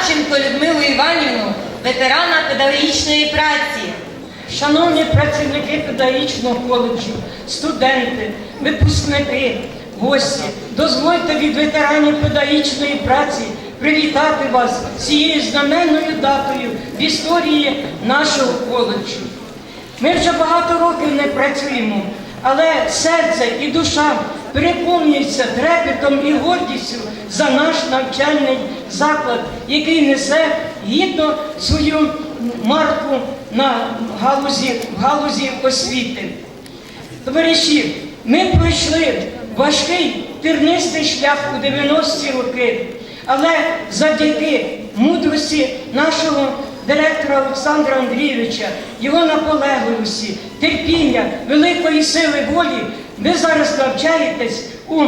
Марченко Людмилу Іванівну, ветерана педагогічної праці. Шановні працівники педагогічного коледжу, студенти, випускники, гості, дозвольте від ветеранів педагогічної праці привітати вас цією знаменною датою в історії нашого коледжу. Ми вже багато років не працюємо, але серце і душа переповнюються трепетом і гордістю за наш навчальний заклад, який несе гідно свою марку на галузі, в галузі освіти. Товариші, ми пройшли важкий тернистий шлях у 90-ті роки, але завдяки мудрості нашого директора Олександра Андрійовича, його наполегливості, терпіння, великої сили волі, ви зараз навчаєтесь у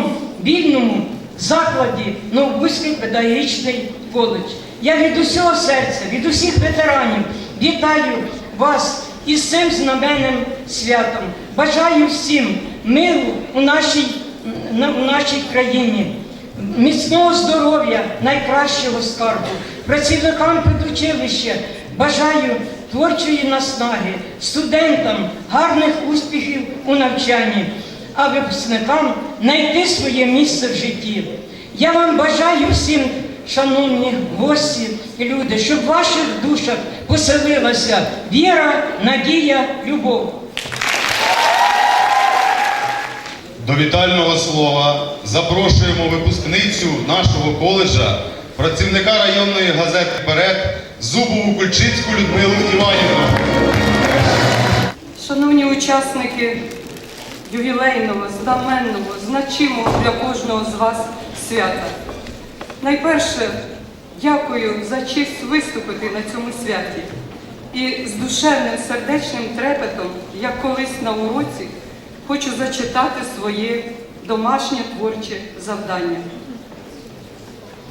вільному закладі Новобузький педагогічний коледж. Я від усього серця, від усіх ветеранів вітаю вас із цим знаменним святом. Бажаю всім миру у нашій, у нашій країні, міцного здоров'я, найкращого скарбу, працівникам педучилища бажаю творчої наснаги, студентам гарних успіхів у навчанні, а випускникам знайти своє місце в житті. Я вам бажаю всім, шановні гості і люди, щоб в ваших душах поселилася віра, надія, любов. До вітального слова запрошуємо випускницю нашого коледжа, працівника районної газети Вперед Зубову Кульчицьку Людмилу Іванівну. Шановні учасники ювілейного, знаменного, значимого для кожного з вас свята. Найперше, дякую за честь виступити на цьому святі. І з душевним сердечним трепетом, як колись на уроці, хочу зачитати своє домашнє творче завдання.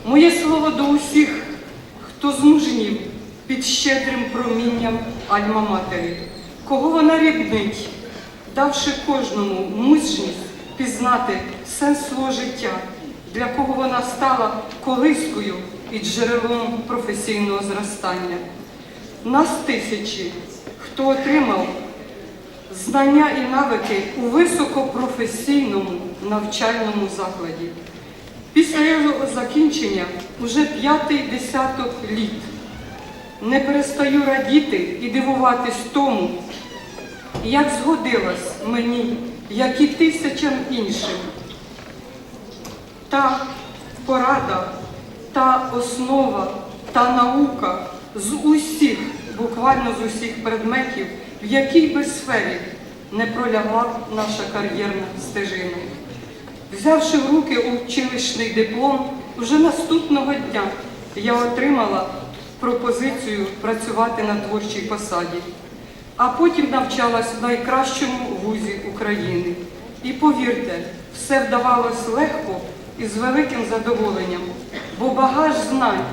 Моє слово до усіх, хто змужнів під щедрим промінням Альма-Матері, кого вона ріднить, давши кожному мужність пізнати сенс свого життя, для кого вона стала колискою і джерелом професійного зростання. Нас тисячі, хто отримав знання і навики у високопрофесійному навчальному закладі. Після його закінчення уже п'ятий десяток літ. Не перестаю радіти і дивуватись тому, як згодилась мені, як і тисячам іншим. Та порада, та основа, та наука з усіх, буквально з усіх предметів, в якій би сфері не пролягла наша кар'єрна стежина. Взявши в руки училищний диплом, вже наступного дня я отримала пропозицію працювати на творчій посаді, а потім навчалась в найкращому вузі України. І повірте, все вдавалось легко і з великим задоволенням, бо багаж знань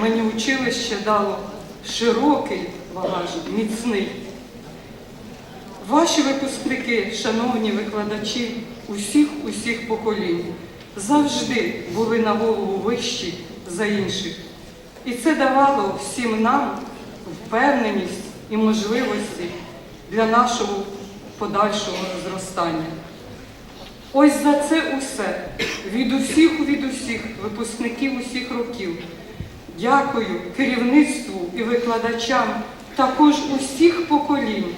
мені училище дало широкий багаж, міцний. Ваші випускники, шановні викладачі усіх усіх поколінь, завжди були на голову вищі за інших. І це давало всім нам впевненість і можливості для нашого подальшого зростання. Ось за це усе від усіх від усіх випускників усіх років. Дякую керівництву і викладачам також усіх поколінь.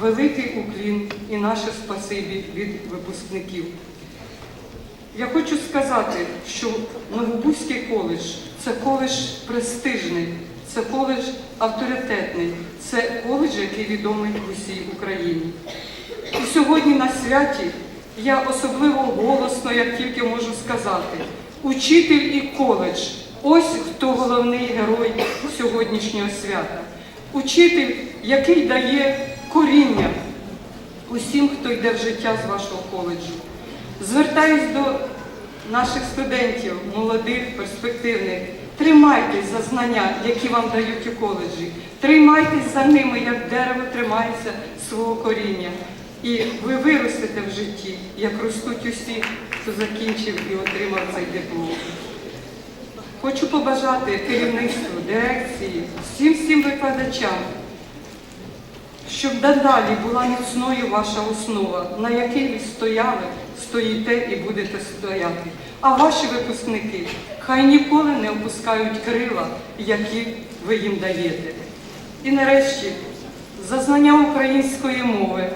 Великий уклін і наше спасибі від випускників. Я хочу сказати, що Новобузький коледж це коледж престижний, це коледж авторитетний, це коледж, який відомий в усій Україні. І сьогодні на святі я особливо голосно, як тільки можу сказати, учитель і коледж ось хто головний герой сьогоднішнього свята. Учитель, який дає коріння усім, хто йде в життя з вашого коледжу. Звертаюсь до наших студентів, молодих, перспективних. Тримайтесь за знання, які вам дають у коледжі. Тримайтесь за ними, як дерево тримається свого коріння. І ви виростете в житті, як ростуть усі, хто закінчив і отримав цей диплом. Хочу побажати керівництву, дирекції, всім всім викладачам, щоб надалі була міцною ваша основа, на якій ви стояли, стоїте і будете стояти. А ваші випускники хай ніколи не опускають крила, які ви їм даєте. І нарешті, за знання української мови,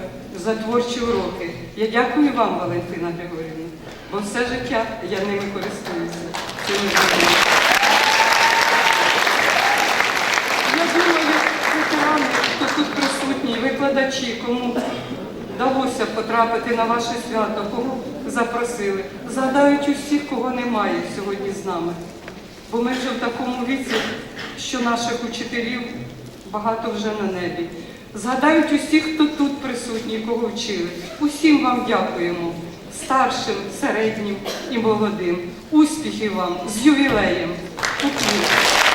за творчі уроки. Я дякую вам, Валентина Григорівна, бо все життя я ними користуюся. Я думаю, ветерани, хто тут присутні, викладачі, кому вдалося потрапити на ваше свято, кого запросили, згадають усіх, кого немає сьогодні з нами. Бо ми вже в такому віці, що наших учителів багато вже на небі. Згадають усіх, хто тут присутній, кого вчили. Усім вам дякуємо, старшим, середнім і молодим. Успіхів вам з ювілеєм! Уклін!